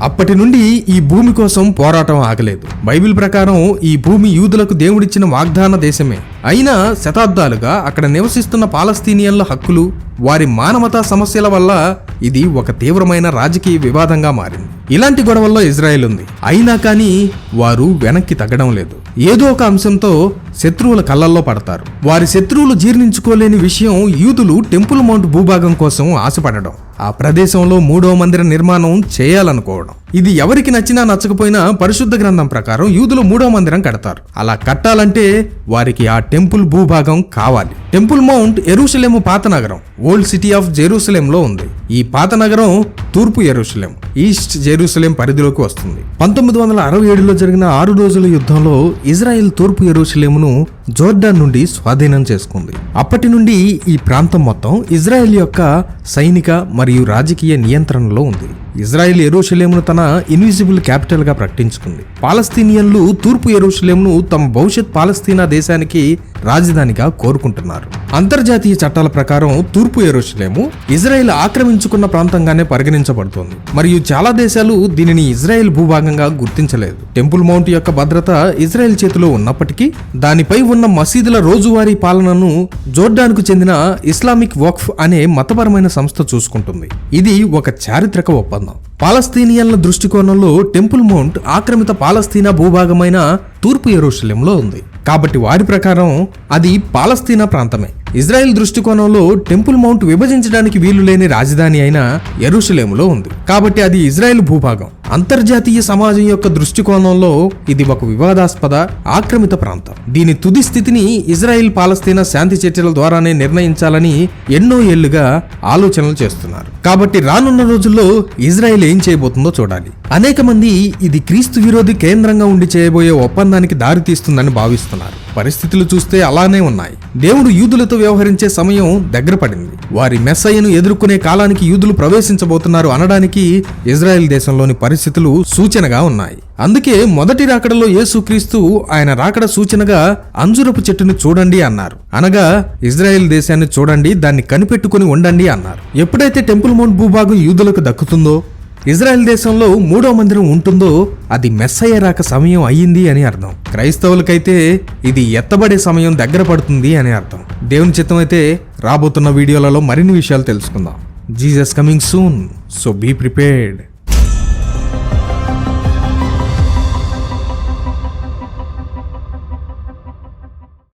అప్పటి నుండి ఈ భూమి కోసం పోరాటం ఆగలేదు. బైబిల్ ప్రకారం ఈ భూమి యూదులకు దేవుడిచ్చిన వాగ్దాన దేశమే. అయినా శతాబ్దాలుగా అక్కడ నివసిస్తున్న పాలస్తీనియన్ల హక్కులు వారి మానవతా సమస్యల వల్ల ఇది ఒక తీవ్రమైన రాజకీయ వివాదంగా మారింది. ఇలాంటి గొడవల్లో ఇజ్రాయెల్ ఉంది. అయినా కానీ వారు వెనక్కి తగ్గడం లేదు. ఏదో ఒక అంశంతో శత్రువుల కళ్ళల్లో పడతారు. వారి శత్రువులు జీర్ణించుకోలేని విషయం యూదులు టెంపుల్ మౌంట్ భూభాగం కోసం ఆశపడడం ఆ ప్రదేశంలో మూడో మందిర నిర్మాణం చేయాలనుకోవడం. ఇది ఎవరికి నచ్చినా నచ్చకపోయినా పరిశుద్ధ గ్రంథం ప్రకారం యూదులు మూడో మందిరం కడతారు. అలా కట్టాలంటే వారికి ఆ టెంపుల్ భూభాగం కావాలి. టెంపుల్ మౌంట్ ఎరూసలేము పాత నగరం ఓల్డ్ సిటీ ఆఫ్ జెరూసలేంలో ఉంది. ఈ పాత నగరం తూర్పు ఎరుసలేం ఈస్ట్ జెరూసలేం పరిధిలోకి వస్తుంది. పంతొమ్మిది వందల అరవై ఏడులో జరిగిన ఆరు రోజుల యుద్ధంలో ఇజ్రాయెల్ తూర్పు ఎరుసలేమును జోర్డాన్ నుండి స్వాధీనం చేసుకుంది. అప్పటి నుండి ఈ ప్రాంతం మొత్తం ఇజ్రాయెల్ యొక్క సైనిక మరియు రాజకీయ నియంత్రణలో ఉంది. ఇజ్రాయెల్ ఎరుషలేమును తన ఇన్విజిబుల్ క్యాపిటల్గా ప్రకటించుకుంది. పాలస్తీనియన్లు తూర్పు ఎరుషలేమును తమ భవిష్యత్ పాలస్తీనా దేశానికి రాజధానిగా కోరుకుంటున్నారు. అంతర్జాతీయ చట్టాల ప్రకారం తూర్పు ఎరుషలేము ఇజ్రాయెల్ ఆక్రమించుకున్న ప్రాంతంగానే పరిగణించబడుతోంది. మరియు చాలా దేశాలు దీనిని ఇజ్రాయెల్ భూభాగంగా గుర్తించలేదు. టెంపుల్ మౌంట్ యొక్క భద్రత ఇజ్రాయెల్ చేతిలో ఉన్నప్పటికీ దానిపై ఉన్న మసీదుల రోజువారీ పాలనను జోర్డాన్కు చెందిన ఇస్లామిక్ వక్ఫ్ అనే మతపరమైన సంస్థ చూసుకుంటుంది. ఇది ఒక చారిత్రక ఒప్పందం. పాలస్తీనియన్ల దృష్టికోణంలో టెంపుల్ మౌంట్ ఆక్రమిత పాలస్తీనా భూభాగమైన తూర్పు ఎరుషలేంలో ఉంది. కాబట్టి వారి ప్రకారం అది పాలస్తీనా ప్రాంతమే. ఇజ్రాయెల్ దృష్టికోణంలో టెంపుల్ మౌంట్ విభజించడానికి వీలు లేని రాజధాని అయిన ఎరుషలేములో ఉంది. కాబట్టి అది ఇజ్రాయెల్ భూభాగం. అంతర్జాతీయ సమాజం యొక్క దృష్టికోణంలో ఇది ఒక వివాదాస్పద ఆక్రమిత ప్రాంతం. దీని తుది స్థితిని ఇజ్రాయెల్ పాలస్తీనా శాంతి చర్చల ద్వారానే నిర్ణయించాలని ఎన్నో ఏళ్ళుగా ఆలోచనలు చేస్తున్నారు. కాబట్టి రానున్న రోజుల్లో ఇజ్రాయెల్ ఏం చేయబోతుందో చూడాలి. అనేక మంది ఇది క్రీస్తు విరోధి కేంద్రంగా ఉండి చేయబోయే ఒప్పందానికి దారితీస్తుందని భావిస్తున్నారు. పరిస్థితులు చూస్తే అలానే ఉన్నాయి. దేవుడు యూదులతో వ్యవహరించే సమయం దగ్గర పడింది. వారి మెస్సయ్యను ఎదుర్కొనే కాలానికి యూదులు ప్రవేశించబోతున్నారు అనడానికి ఇజ్రాయెల్ దేశంలోని పరిస్థితులు సూచనగా ఉన్నాయి. అందుకే మొదటి రాకడలో యేసుక్రీస్తు ఆయన రాకడ సూచనగా అంజురపు చెట్టును చూడండి అన్నారు. అనగా ఇజ్రాయెల్ దేశాన్ని చూడండి దాన్ని కనిపెట్టుకుని ఉండండి అన్నారు. ఎప్పుడైతే టెంపుల్ మౌంట్ భూభాగం యూదులకు దక్కుతుందో ఇజ్రాయెల్ దేశంలో మూడో మందిరం ఉంటుందో అది మెస్సయ్య రాక సమయం అయ్యింది అని అర్థం. క్రైస్తవులకైతే ఇది ఎత్తబడే సమయం దగ్గర పడుతుంది అని అర్థం. దేవుని చిత్తం అయితే రాబోతున్న వీడియోలలో మరిన్ని విషయాలు తెలుసుకుందాం. Jesus coming soon so be prepared.